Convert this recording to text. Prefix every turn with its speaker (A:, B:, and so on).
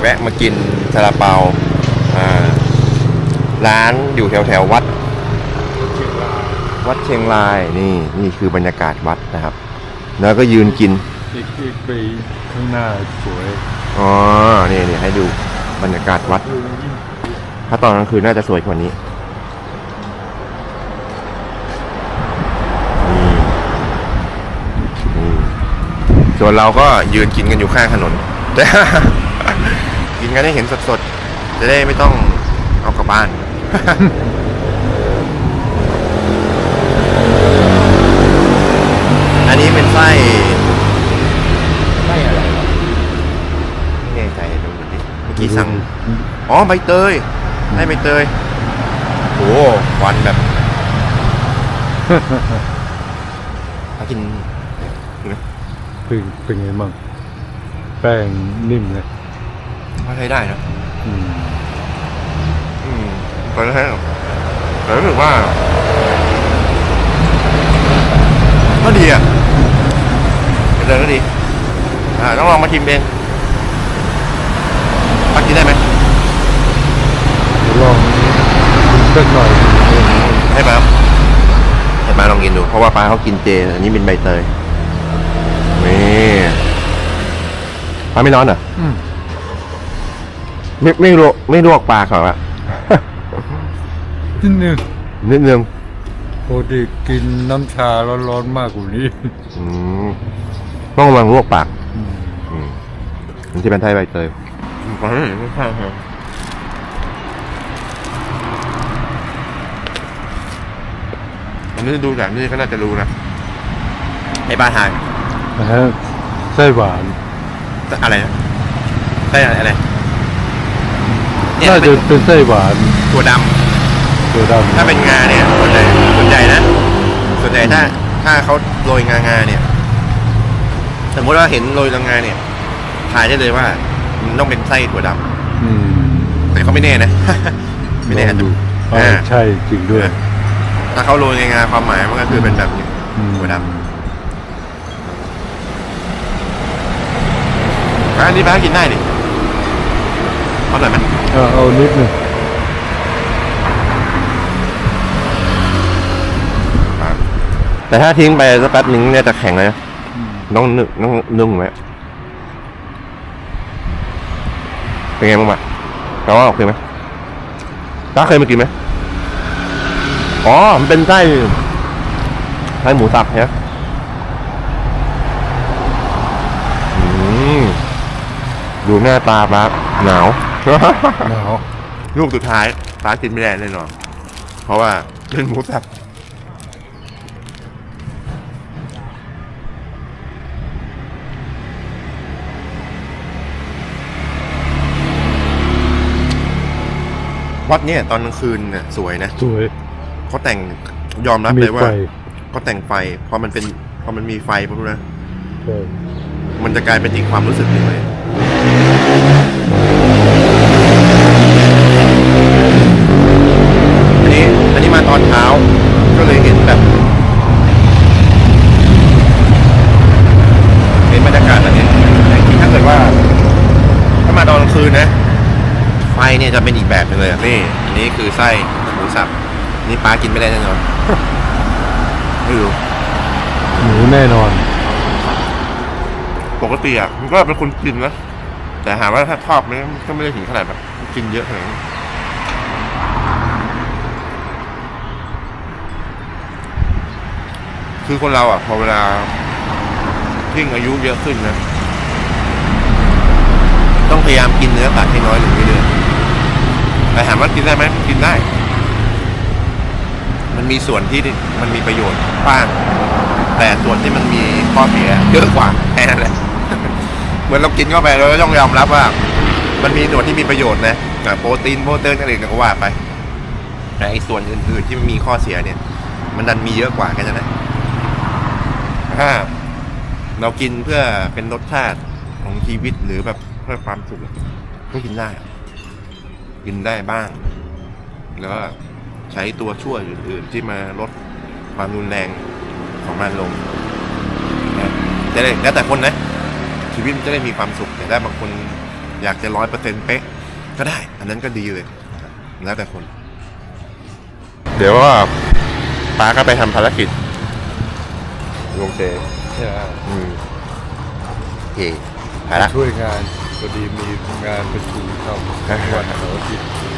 A: แวะมากินซาลาเปาอ่าร้านอยู่แถวแถวๆวัด วัดเชียงรายนี่นี่คือบรรยากาศวัดนะครับ แล้วก็ยืนกิน
B: อีกอีกปีข้างหน้าสวย
A: อ๋อนี่นี่ให้ดูบรรยากาศวัด ถ้าตอนกลางคืนน่าจะสวยกว่านี้นี่นี่ส่วนเราก็ยืนกินกันอยู่ข้างถนนแต่กิ นกันให้เห็นสดๆ จะได้ไม่ต้องเอากลับบ้าน อันนี้เป็นไส้ไส้อะไรไม่แน่ใจดูดิ เมื่อกี้สั่ง อ๋อใบเตยได้ใบเตยโอ้ควันแบบถ้ากินกินไหม
B: เป็นเป็นไงบ้างแป้งนิ่มเลย
A: ก็ใช้ได้นะ
B: อืม
A: อืมก็ใช้แต่รู้สึกว่าก็ดีอะใบเตยก็ดีอ่าต้องลองมาชิมเองพักกินได้ไหม
B: เดี๋ยวลองสักหน่อย
A: ให้มาให้มาลองกินดู เพราะว่าป้าเขากินเจ อันนี้เป็นใบเตยนี่ป้าไม่ร้อนเหรอ
B: อืม
A: ไม่ไม่ลวกไม่ลวกปลาเขาอะ
B: นิดนึง
A: นิดนึง
B: ปกติกินน้ำชาร้อนๆมากกว่านี้
A: อืมต้องระวังลวกปาก
B: อืม
A: อืมมันจะเป็นไทยใบเตยฟังให้เห็นข้างครับอันนี้ดูจากนี่ก็น่าจะรู้นะไอ้บ้าทาย
B: นะฮะไส้หวาน
A: อะไรนะไส้อะไรอะไร เนี่ย
B: น่า
A: เป็
B: จะ
A: น
B: เป็นไส้หวาน
A: ตัวดำ
B: ตัวดำ
A: ถ้าเป็นงาเนี่ยส่วนใหญ่ส่วนใหญ่นะ ส่วนใหญ่ถ้า ถ้าเขาโรยงางาเนี่ย สมมติว่าเห็นโรยงาเนี่ยถ่ายได้เลยว่ามันต้องเป็นไส้ถั่วด
B: อืมำ
A: แต่เขาไม่แน่นะ ไม่แน่
B: ลองดู
A: อ่า
B: อ่าใช่จริงด้วย
A: ถ้าเขาโรยงาความหมายมันก็คือเป็นแบบนี้
B: อืม
A: ถั่วดำอะอันนี้ป้ากินได้ดิ เอาหน่อยไหม
B: เอาเอานิดนึง
A: แต่ถ้าทิ้งไปสักแป๊บหนึงเนี่ยจะแข็งเลยนะ
B: อืม
A: ต้องนึ่งต้องนึ่งไว้เป็นไงบ้างวะเราว่าโอเคไหมต้าเคยมากินไหมอ๋อ มันเป็นไส้ไส้หมูสับใช่ไหมอืม ดูหน้าตาป้าหนาว
B: หนาว
A: ลูกสุดท้ายป้ากินไม่ได้แน่นอน เพราะว่าเป็นหมูสับวัดเนี่ยตอนกลางคืนเนี่ยสวยนะ
B: สวย
A: เขาแต่งยอมรับ
B: มี
A: เลยว่า
B: ไฟ
A: เขาแต่งไฟพอมันเป็นพอมันมีไฟปุ๊บนะ
B: ใช่
A: มันจะกลายเป็นอีกความรู้สึกหนึ่งเลย นกลางคืนนะ ไฟเนี่ยจะเป็นอีกแบบหนึงเลยอะนี่อันนี้คือไส้หมูสับนี่ปลากินไม่ได้แน่นอนไม่รู้
B: หมูแน่นอน
A: ปกติอะมันก็เป็นคนกินนะแต่หาว่าถ้าชอบมันก็ไม่ได้ถึงขนาดแบบกินเยอะขนาดนั้นคือคนเราอะพอเวลายิ่งอายุเยอะขึ้นนะ ต้องพยายามกินเนื้อสัตว์ให้น้อยลงเรื่อยๆแต่ถามว่ากินได้ไหมกินได้ มันมีส่วนที่มันมีประโยชน์บ้าง แต่ส่วนที่มันมีข้อเสียเยอะกว่าแค่นั้นแหละเหมือนเรากินเข้าไปเราต้องยอมรับว่า มันมีส่วนที่มีประโยชน์นะโปรตีนโปรตีนอะไรก็ว่าไปแต่ไอ้ส่วนอื่นๆที่มันมีข้อเสียเนี่ย มันดันมีเยอะกว่าแค่นั้นนะถ้าเรากินเพื่อเป็นรสชาติของชีวิตหรือแบบ พื่อความสุขก็กินได้ กินได้บ้าง แล้วใช้ตัวช่วยอื่น ๆ ที่มาลดความรุนแรงของมันลงจะได้แล้วแต่คนนะ ชีวิตจะได้มีความสุขแต่ได้บางคนอยากจะร้อยเปอร์เซ็นต์เป๊ะ ก็ได้ อันนั้นก็ดีเลย แล้วแต่คน เดี๋ยวว่าป้าก็ไปทำภารกิจโรงเจ
B: ใช่ไหม
A: อืมโอเคไปละ
B: ช่วยงาน พอดีมีงานประชุมครับวันเสาร์อาทิตย์